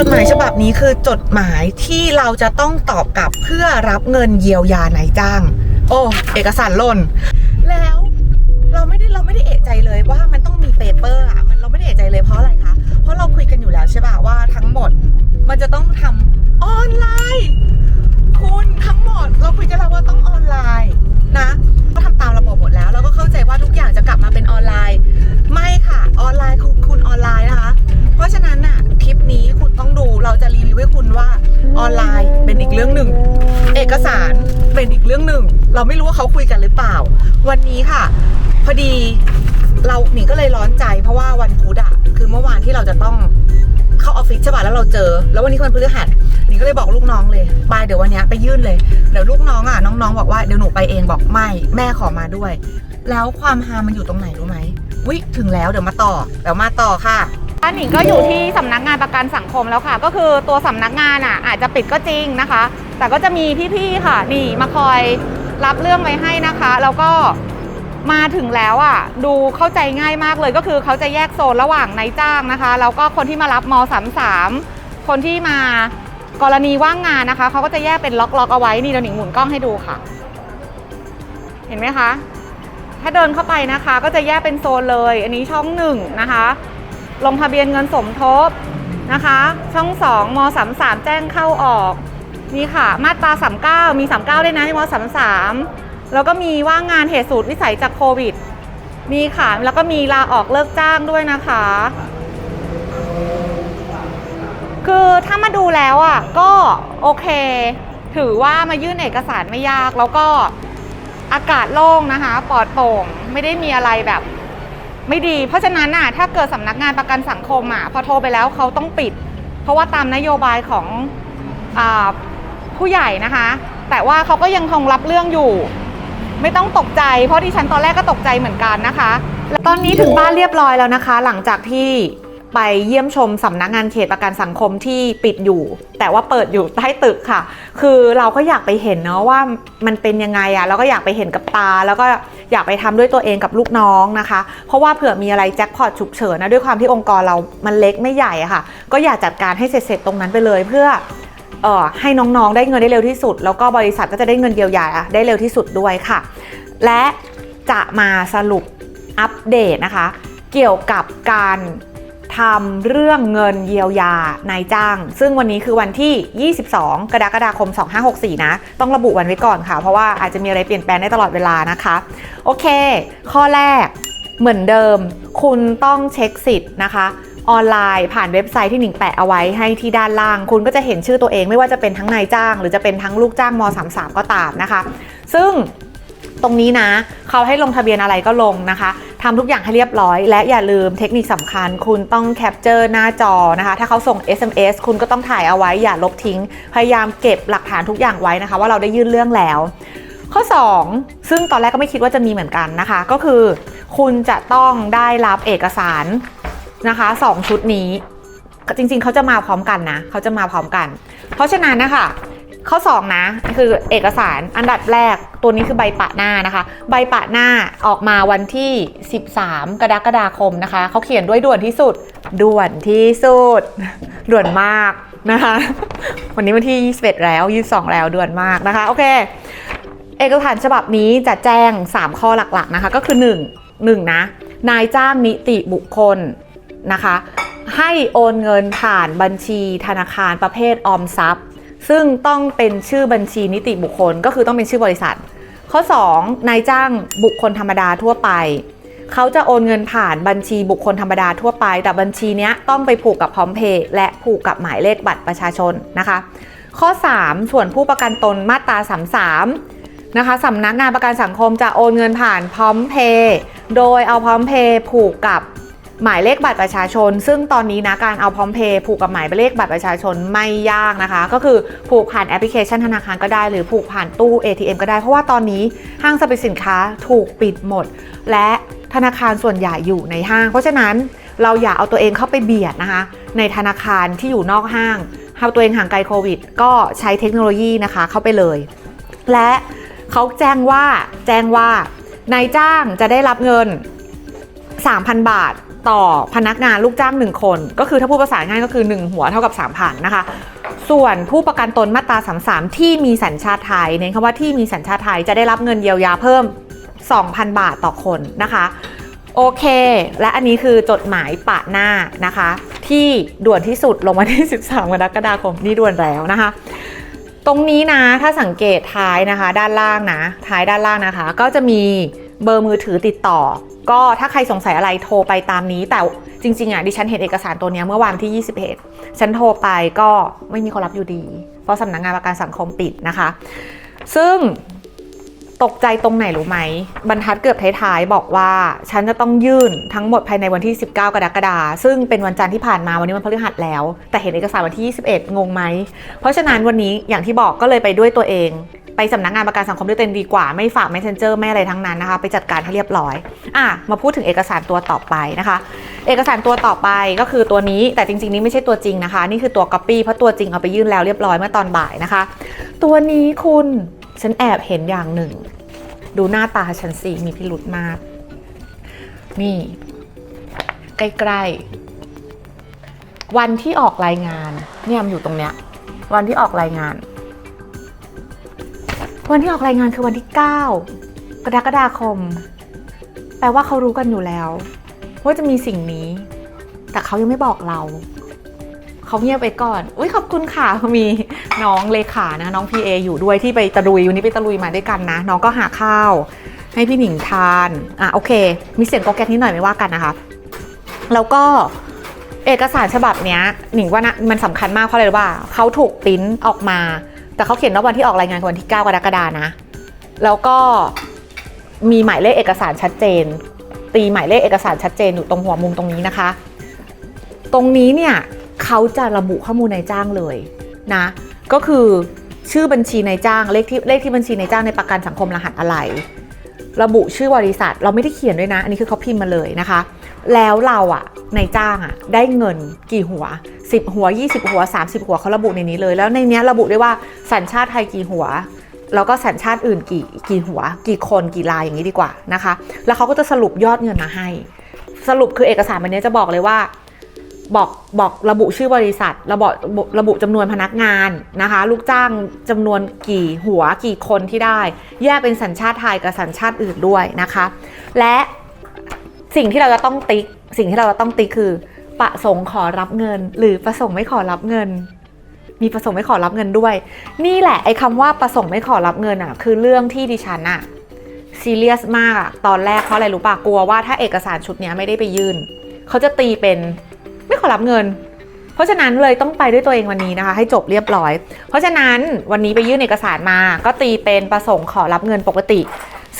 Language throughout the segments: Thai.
จดหมายฉบับนี้คือจดหมายที่เราจะต้องตอบกลับเพื่อรับเงินเยียวยานายจ้าง โอ้เอกสารหล่นแล้วเราไม่ได้เราไม่ได้เอะใจเลยว่ามันต้องมีเปเปอร์อะมันเราไม่ได้เอะใจเลยเพราะอะไรคะเพราะเราคุยกันอยู่แล้วใช่ป่ะว่าทั้งหมดมันจะต้องทำออนไลน์คุณทั้งหมดเราคุยกันแล้วว่าต้องออนไลน์นะก็ทำตามระบบหมดแล้วเราก็เข้าใจว่าทุกอย่างจะ เป็นอีกเรื่องหนึ่งเราไม่รู้ว่าเขาคุยกันหรือเปล่า วันนี้ค่ะ พอดีเราหนิงก็เลยร้อนใจ เพราะว่าวันพุธอะคือเมื่อวานที่เราจะต้องเข้าออฟฟิศใช่ป่ะแล้วเราเจอ แล้ววันนี้วันพฤหัสหนิงก็เลยบอกลูกน้องเลยไปเดี๋ยววันนี้ไปยื่นเลยเดี๋ยวลูกน้องอะน้องๆบอกว่าเดี๋ยวหนูไปเองบอกไม่แม่ขอมาด้วย แล้วความฮามันอยู่ตรงไหนรู้ไหมวิถึงแล้วเดี๋ยวมาต่อเดี๋ยวมาต่อค่ะอันหนิงก็อยู่ที่สำนักงานประกันสังคมแล้วค่ะ ก็คือตัวสำนักงานอะอาจจะปิดก็จริงนะคะ แต่ก็จะมีพี่ๆค่ะ นี่มาคอยรับเรื่องไว้ให้นะคะ แล้วก็มาถึงแล้วอะ ดูเข้าใจง่ายมากเลยก็คือเขาจะแยกโซนระหว่างนายจ้างนะคะแล้วก็คนที่มารับม33คนที่มากรณีว่างงานนะคะเขาก็จะแยกเป็นล็อกๆเอาไว้นี่เดี๋ยวหนิงหมุนกล้องให้ดูค่ะ เห็นไหมคะ ถ้าเดินเข้าไปนะคะ ก็จะแยกเป็นโซนเลย อันนี้ช่องหนึ่งนะคะลงทะเบียนเงินสมทบนะคะ ช่อง2ม33แจ้งเข้าออก นี่ค่ะ มาตรา 39 มี 39 ด้วยนะมีม33 แล้วก็มีว่างงานเหตุสูตรวิสัยจากโควิดนี่ค่ะ แล้วก็มีลาออกเลิกจ้างด้วยนะคะ คือถ้ามาดูแล้วอะก็โอเค ถือว่ามายื่นเอกสารไม่ยาก แล้วก็อากาศโล่งนะคะ ปลอดโปร่ง ไม่ได้มีอะไรแบบไม่ดี เพราะฉะนั้นน่ะถ้าเกิดสำนักงานประกันสังคมอะพอโทรไปแล้วเขาต้องปิด เพราะว่าตามนโยบายของอา ผู้ใหญ่นะคะ แต่ว่าเขาก็ยังคงรับเรื่องอยู่ ไม่ต้องตกใจ เพราะที่ฉันตอนแรกก็ตกใจเหมือนกันนะคะและตอนนี้ถึงบ้านเรียบร้อยแล้วนะคะ หลังจากที่ไปเยี่ยมชมสำนักงานเขตประกันสังคมที่ปิดอยู่ แต่ว่าเปิดอยู่ใต้ตึกค่ะ คือเราก็อยากไปเห็นเนาะว่ามันเป็นยังไงอะแล้วก็อยากไปเห็นกับตา แล้วก็อยากไปทำด้วยตัวเองกับลูกน้องนะคะ เพราะว่าเผื่อมีอะไรแจ็คพอตฉุกเฉินนะด้วยความที่องค์กรเรามันเล็กไม่ใหญ่อะค่ะ ก็อยากจัดการให้เสร็จๆตรงนั้นไปเลยเพื่อ ให้น้องๆ ได้เงินได้เร็วที่สุด แล้วก็บริษัทก็จะได้เงินเยียวยาได้เร็วที่สุดด้วยค่ะ และจะมาสรุปอัปเดตนะคะ เกี่ยวกับการทำเรื่องเงินเยียวยานายจ้าง ซึ่งวันนี้คือวันที่ 22 กรกฎาคม 2564 นะ ต้องระบุวันไว้ก่อนค่ะ เพราะว่าอาจจะมีอะไรเปลี่ยนแปลงได้ตลอดเวลานะคะ โอเค ข้อแรกเหมือนเดิม คุณต้องเช็คสิทธิ์นะคะ ออนไลน์ ผ่านเว็บไซต์ที่หนิงแปะเอาไว้ให้ที่ด้านล่าง คุณก็จะเห็นชื่อตัวเองไม่ว่าจะเป็นทั้งนายจ้าง หรือจะเป็นทั้งลูกจ้างม .33 ก็ตามนะคะ ซึ่งตรงนี้นะเขาให้ลงทะเบียนอะไรก็ลงนะคะทำทุกอย่างให้เรียบร้อย และอย่าลืมเทคนิคสำคัญ คุณต้องแคปเจอร์หน้าจอนะคะ ถ้าเขาส่ง SMS คุณก็ต้องถ่ายเอาไว้อย่าลบทิ้ง พยายามเก็บหลักฐานทุกอย่างไว้นะคะ ว่าเราได้ยื่นเรื่องแล้ว ข้อ 2 ซึ่งตอนแรกก็ไม่คิดว่าจะมีเหมือนกันนะคะ ก็คือ คุณจะต้องได้รับเอกสาร นะคะสองชุดนี้ จริงๆเขาจะมาพร้อมกันนะเขาจะมาพร้อมกัน เพราะฉะนั้นนะคะข้อ2นะคือเอกสารอันดับแรกตัวนี้คือใบปะหน้านะคะ ใบปะหน้าออกมาวันที่ 13 กรกฎาคมนะคะเขาเขียนด้วยด่วนที่สุด ด่วนที่สุด ด่วนมากนะคะ วันนี้วันที่ 21 แล้ว 22 แล้วด่วนมากนะคะ โอเค เอกสารฉบับนี้จะแจ้ง 3 ข้อหลักๆนะคะ ก็คือ 1 1 นะ นายจ้างนิติบุคคล นะคะ ให้โอนเงินผ่านบัญชีธนาคารประเภทออมทรัพย์ ซึ่งต้องเป็นชื่อบัญชีนิติบุคคลก็คือต้องเป็นชื่อบริษัท ข้อ 2 นายจ้างบุคคลธรรมดาทั่วไป เขาจะโอนเงินผ่านบัญชีบุคคลธรรมดาทั่วไป แต่บัญชีนี้ต้องไปผูกกับพร้อมเพย์และผูกกับหมายเลขบัตรประชาชนนะคะ ข้อ 3 ส่วนผู้ประกันตนมาตรา33นะคะสำนักงานประกันสังคมจะโอนเงินผ่านพร้อมเพย์โดยเอาพร้อมเพย์ผูกกับ หมายเลขบัตรประชาชน ซึ่งตอนนี้นะการเอาพร้อมเพย์ผูกกับหมายเลขบัตรประชาชนไม่ยากนะคะ ก็คือผูกผ่านแอปพลิเคชันธนาคารก็ได้ หรือผูกผ่านตู้ ATM ก็ได้ เพราะว่าตอนนี้ห้างสรรพสินค้าถูกปิดหมด และธนาคารส่วนใหญ่อยู่ในห้าง เพราะฉะนั้นเราอย่าเอาตัวเองเข้าไปเบียดนะคะ ในธนาคารที่อยู่นอกห้างเอาตัวเองห่างไกลโควิด ก็ใช้เทคโนโลยีนะคะเข้าไปเลย และเขาแจ้งว่าแจ้งว่านายจ้างจะได้รับเงิน 3,000 บาท ต่อพนักงานลูกจ้าง 1 คน ก็คือถ้าพูดภาษาง่ายก็คือ 1 หัวเท่ากับ 3,000นะคะ ส่วนผู้ประกันตนมาตรา33 ที่มีสัญชาติไทยเน้นคำว่าที่มีสัญชาติไทยจะได้รับเงินเยียวยาเพิ่ม 2,000 บาทต่อคนนะคะโอเค และอันนี้คือจดหมายปะหน้านะคะ ที่ด่วนที่สุดลงมาที่ 13กรกฎาคมนี่ด่วนแล้วนะคะ ตรงนี้นะถ้าสังเกตท้ายนะคะ ด้านล่างนะท้ายด้านล่างนะคะ ก็จะมีเบอร์มือถือติดต่อ ก็ถ้าใครสงสัยอะไรโทรไปตามนี้ แต่จริงๆอะดิฉันเห็นเอกสารตัวนี้เมื่อวันที่ 21 ฉันโทรไปก็ไม่มีคนรับอยู่ดี เพราะสำนักงานประกันสังคมปิดนะคะ ซึ่งตกใจตรงไหนรู้ไหม บรรทัดเกือบท้ายๆ บอกว่า ฉันจะต้องยื่นทั้งหมดภายในวันที่ 19 กรกฎาคมซึ่งเป็นวันจันทร์ที่ผ่านมาวันนี้วันพฤหัสแล้ว แต่เห็นเอกสารวันที่ 21 งงไหม เพราะฉะนั้นวันนี้อย่างที่บอกก็เลยไปด้วยตัวเอง ไปสำนักงานประกันสังคมด้วยตัวเองดีกว่าไม่ฝาก messenger ไม่อะไรทั้งนั้นนะคะ ไปจัดการให้เรียบร้อยอะมาพูดถึงเอกสารตัวต่อไปนะคะ เอกสารตัวต่อไปก็คือตัวนี้แต่จริง ๆ นี่ไม่ใช่ตัวจริงนะคะ นี่คือตัว copy เพราะตัวจริงเอาไปยื่นแล้วเรียบร้อยเมื่อตอนบ่ายนะคะ ตัวนี้คุณฉันแอบเห็นอย่างหนึ่ง ดูหน้าตาฉันสิมีพิรุธมาก นี่ ใกล้ๆวันที่ออกรายงานเนี่ยมันอยู่ตรงเนี้ยวันที่ออกรายงาน วันที่ออกรายงานคือวันที่ 9 กรกฎาคม แปลว่าเขารู้กันอยู่แล้ว ว่าจะมีสิ่งนี้ แต่เขายังไม่บอกเรา เขาเงียบไปก่อน อุ้ยขอบคุณค่ะมีน้องเลขานะ น้องพีเออยู่ด้วยที่ไปตะลุยวันนี้ไปตะลุยมาด้วยกันนะ น้องก็หาข้าว ให้พี่หนิงทาน อะโอเค มีเสียงกอแก๊กนิดหน่อยไม่ว่ากันนะคะ แล้วก็เอกสารฉบับนี้หนิงว่านะมันสำคัญมากเพราะอะไรรู้ป่ะเขาถูกปริ้นออกมา แต่เขาเขียนว่าวันที่ออกรายงานวันที่ 9 กรกฎานะ แล้วก็มีหมายเลขเอกสารชัดเจน ตีหมายเลขเอกสารชัดเจนอยู่ตรงหัวมุมตรงนี้นะคะ ตรงนี้เนี่ยเขาจะระบุข้อมูลนายจ้างเลยนะ ก็คือชื่อบัญชีนายจ้างเลขที่เลขที่บัญชีนายจ้างในประกันสังคมรหัสอะไร ระบุชื่อบริษัทเราไม่ได้เขียนด้วยนะ อันนี้คือเขาพิมพ์มาเลยนะคะ แล้วเราอะในจ้างอะได้เงินกี่หัว 10 หัว 20 หัว 30 หัวเขาระบุในนี้เลย แล้วในนี้ระบุได้ว่าสัญชาติไทยกี่หัว แล้วก็สัญชาติอื่นกี่กี่หัว กี่คนกี่รายอย่างนี้ดีกว่านะคะ แล้วเขาก็จะสรุปยอดเงินมาให้ สรุปคือเอกสารมันนี้จะบอกเลยว่าบอกบอกระบุชื่อบริษัท ระบุระบุจำนวนพนักงานนะคะ ลูกจ้างจำนวนกี่หัวกี่คนที่ได้ แยกเป็นสัญชาติไทยกับสัญชาติอื่นด้วยนะคะ และ สิ่งที่เราจะต้องติ๊ก สิ่งที่เราจะต้องติ๊กคือ ประสงค์ขอรับเงิน หรือประสงค์ไม่ขอรับเงิน มีประสงค์ไม่ขอรับเงินด้วย นี่แหละไอ้คำว่าประสงค์ไม่ขอรับเงินอะ คือเรื่องที่ดิฉันอะซีเรียสมากอะตอนแรกเพราะอะไรรู้ปะกลัวว่าถ้าเอกสารชุดนี้ไม่ได้ไปยื่นเขาจะตีเป็นไม่ขอรับเงิน เพราะฉะนั้นเลยต้องไปด้วยตัวเองวันนี้นะคะ ให้จบเรียบร้อย เพราะฉะนั้นวันนี้ไปยื่นเอกสารมา ก็ตีเป็นประสงค์ขอรับเงินปกติ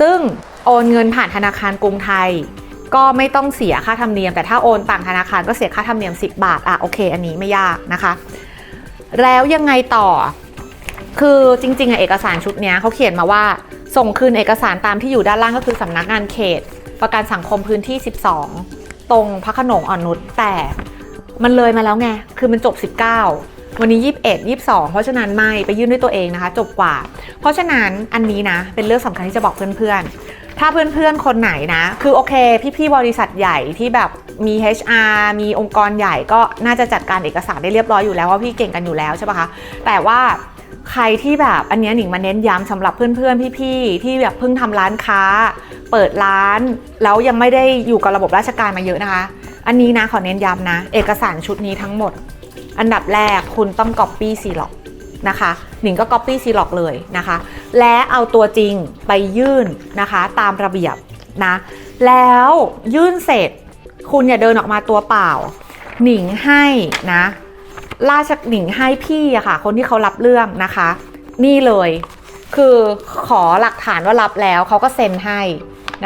ซึ่งโอนเงินผ่านธนาคารกรุงไทย ก็ไม่ต้องเสียค่าธรรมเนียม แต่ถ้าโอนต่างธนาคารก็เสียค่าธรรมเนียม 10 บาทอะโอเค อันนี้ไม่ยากนะคะ แล้วยังไงต่อ คือจริงๆอะเอกสารชุดนี้เขาเขียนมาว่า ส่งคืนเอกสารตามที่อยู่ด้านล่างก็คือสำนักงานเขต ประกันสังคมพื้นที่ 12 ตรงพระขนงอ่อนนุชแต่มันเลยมาแล้วไง คือมันจบ 19 วันนี้ 21 22 เพราะฉะนั้นไม่ไปยื่นด้วยตัวเองนะคะ จบกว่า เพราะฉะนั้นอันนี้นะ เป็นเรื่องสำคัญที่จะบอกเพื่อนๆ ถ้าเพื่อนๆ คนไหนนะ คือโอเค พี่ๆ บริษัทใหญ่ที่แบบมี HR มีองค์กรใหญ่ก็น่าจะจัดการเอกสารได้เรียบร้อยอยู่แล้วว่าพี่เก่งกันอยู่แล้วใช่ปะคะ แต่ว่าใครที่แบบอันเนี้ยหนิงมาเน้นย้ำสำหรับเพื่อนๆ พี่ๆ ที่แบบเพิ่งทำร้านค้า เปิดร้าน แล้วยังไม่ได้อยู่กับระบบราชการมาเยอะนะคะ อันนี้นะขอเน้นย้ำนะ เอกสารชุดนี้ทั้งหมด อันดับแรกคุณต้อง Copy c l o c นะคะหนิงก็ Copy c l o c เลยนะคะ และเอาตัวจริงไปยื่นนะคะตามระเบียบนะแล้วยื่นเสร็จคุณอย่าเดินออกมาตัวเปล่า หนิงให้นะราชหนิงให้พี่อะค่ะ คนที่เขารับเรื่องนะคะ นี่เลยคือขอหลักฐานว่ารับแล้วเขาก็เซ็นให้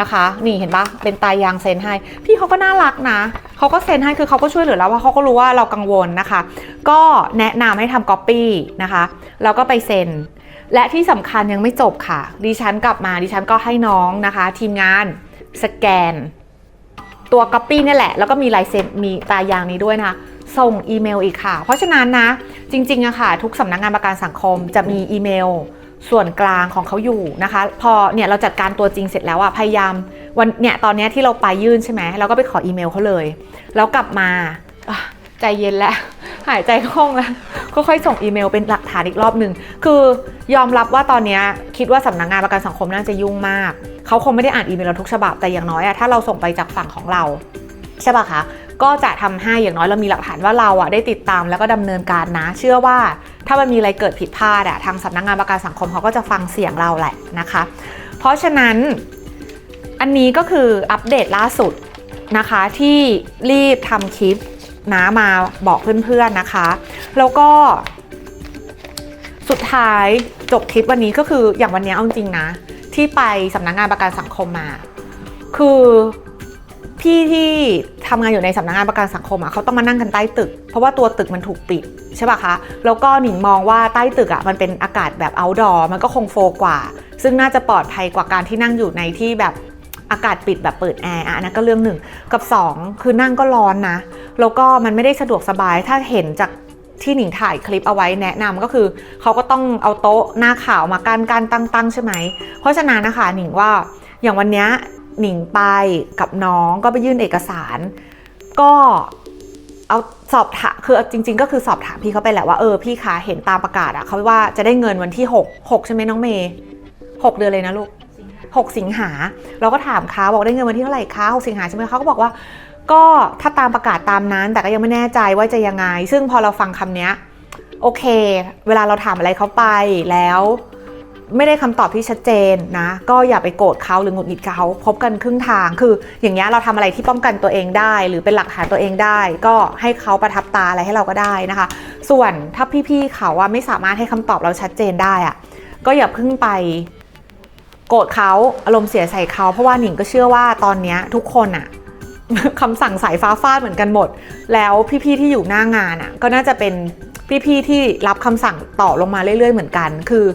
นะคะ นี่เห็นปะเป็นตายางเซ็นให้ พี่เขาก็น่ารักนะ เขาก็เซ็นให้คือเขาก็ช่วยเหลือเราว่าเขาก็รู้ว่าเรากังวลนะคะ ก็แนะนำให้ทำก๊อปปี้นะคะแล้วก็ไปเซ็น และที่สำคัญยังไม่จบค่ะ ดิฉันกลับมาดิฉันก็ให้น้องนะคะ ทีมงานสแกน ตัวก๊อปปี้นี่แหละ แล้วก็มีลายเซ็นมีตายางนี้ด้วยนะคะส่งอีเมลอีกค่ะ เพราะฉะนั้นนะจริงๆอะค่ะ ทุกสำนักงานประกันสังคมจะมีอีเมล ส่วนกลางของเขาอยู่นะคะ พอเนี่ยเราจัดการตัวจริงเสร็จแล้วอะพยายามวันเนี่ยตอนนี้ที่เราไปยื่นใช่ไหมเราก็ไปขออีเมลเขาเลย แล้วกลับมาใจเย็นแล้วหายใจคล่องแล้วค่อยๆส่งอีเมลเป็นหลักฐานอีกรอบหนึ่งคือยอมรับว่าตอนนี้คิดว่าสำนักงานประกันสังคมน่าจะยุ่งมาก เขาคงไม่ได้อ่านอีเมลเราทุกฉบับแต่อย่างน้อยอะถ้าเราส่งไปจากฝั่งของเราใช่ปะคะ ก็จะทำให้อย่างน้อยเรามีหลักฐานว่าเราอะได้ติดตามแล้วก็ดำเนินการนะ เชื่อว่าถ้ามันมีอะไรเกิดผิดพลาดอะทางสำนักงานประกันสังคมเขาก็จะฟังเสียงเราแหละนะคะ เพราะฉะนั้นอันนี้ก็คืออัปเดตล่าสุดนะคะที่รีบทำคลิปนะมาบอกเพื่อนๆนะคะ แล้วก็ สุดท้ายจบคลิปวันนี้ก็คืออย่างวันนี้เอาจริงนะ ที่ไปสำนักงานประกันสังคมมา คือ พี่ที่ทำงานอยู่ในสำนักงานประกันสังคมอะเขาต้องมานั่งกันใต้ตึก เพราะว่าตัวตึกมันถูกปิดใช่ป่ะคะ แล้วก็หนิงมองว่าใต้ตึกอะมันเป็นอากาศแบบ outdoor มันก็คงโฟกว่า ซึ่งน่าจะปลอดภัยกว่าการที่นั่งอยู่ในที่แบบอากาศปิดแบบเปิดแอร์อะนนั้นก็เรื่องหนึ่งกับสองคือนั่งก็ร้อนนะ แล้วก็มันไม่ได้สะดวกสบายถ้าเห็นจากที่หนิงถ่ายคลิปเอาไว้แนะนำก็คือ เขาก็ต้องเอาโต๊ะหน้าข่าวมากั้นกั้นตั้งตั้งใช่ไหม เพราะฉะนั้นนะคะหนิงว่าอย่างวันนี้ หนิงไปกับน้องก็ไปยื่นเอกสาร ก็เอาสอบถามคือจริง ๆ ก็คือสอบถามพี่เขาไปแหละว่าเออพี่คะเห็นตามประกาศอะเขาว่าจะได้เงินวันที่ 6 6 ใช่ไหมน้องเมย์6เดือนเลยนะลูก 6 สิงหา เราก็ถามเขาบอกได้เงินวันที่เท่าไหร่คะ6สิงหาใช่ไหมเขาก็บอกว่า ก็ถ้าตามประกาศตามนั้น แต่ก็ยังไม่แน่ใจว่าจะยังไง ซึ่งพอเราฟังคำเนี้ยโอเค เวลาเราถามอะไรเขาไปแล้ว ไม่ได้คำตอบที่ชัดเจนนะ ก็อย่าไปโกรธเขาหรือหงุดหงิดเขาพบกันครึ่งทาง คืออย่างเงี้ยเราทำอะไรที่ป้องกันตัวเองได้ หรือเป็นหลักฐานตัวเองได้ ก็ให้เขาประทับตาอะไรให้เราก็ได้นะคะ ส่วนถ้าพี่ๆเขาอะไม่สามารถให้คำตอบเราชัดเจนได้อะก็อย่าเพิ่งไปโกรธเขาอารมณ์เสียใส่เขาเพราะว่าหนิงก็เชื่อว่าตอนเนี้ยทุกคนอะคำสั่งสายฟ้าฟาดเหมือนกันหมด แล้วพี่ๆที่อยู่หน้างานอะก็น่าจะเป็นพี่ๆที่รับคำสั่งต่อลงมาเรื่อยๆเหมือนกัน คือ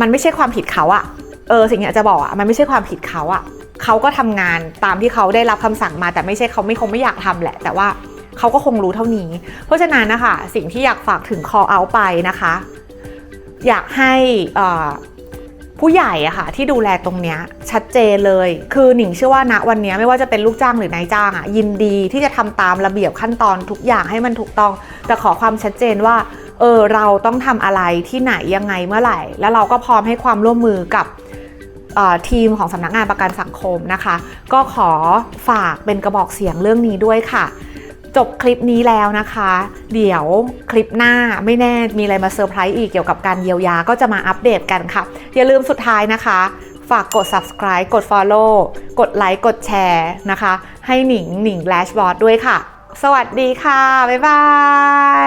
มันไม่ใช่ความผิดเขาอะเออสิ่งที่จะบอกอะมันไม่ใช่ความผิดเขาอะเขาก็ทำงานตามที่เขาได้รับคำสั่งมา แต่ไม่ใช่เขาไม่คงไม่อยากทำแหละ แต่ว่าเขาก็คงรู้เท่านี้ เพราะฉะนั้นนะคะสิ่งที่อยากฝากถึง call out ไปนะคะ อยากให้ผู้ใหญ่อะค่ะที่ดูแลตรงเนี้ยชัดเจนเลย คือหนิงเชื่อว่าณวันนี้ไม่ว่าจะเป็นลูกจ้างหรือนายจ้างอะยินดีที่จะทำตามระเบียบขั้นตอนทุกอย่างให้มันถูกต้อง แต่ขอความชัดเจนว่า เออเราต้องทำอะไรที่ไหนยังไงเมื่อไหร่ แล้วเราก็พร้อมให้ความร่วมมือกับทีมของสำนักงานประกันสังคมนะคะ ก็ขอฝากเป็นกระบอกเสียงเรื่องนี้ด้วยค่ะ จบคลิปนี้แล้วนะคะ เดี๋ยวคลิปหน้าไม่แน่มีอะไรมาเซอร์ไพรส์อีกเกี่ยวกับการเยียวยาก็จะมาอัปเดตกันค่ะ อย่าลืมสุดท้ายนะคะ ฝากกด subscribe กด follow กดไลค์กดแชร์นะคะ ให้หนิงหนิง Lashboard ด้วยค่ะ สวัสดีค่ะ บ๊ายบาย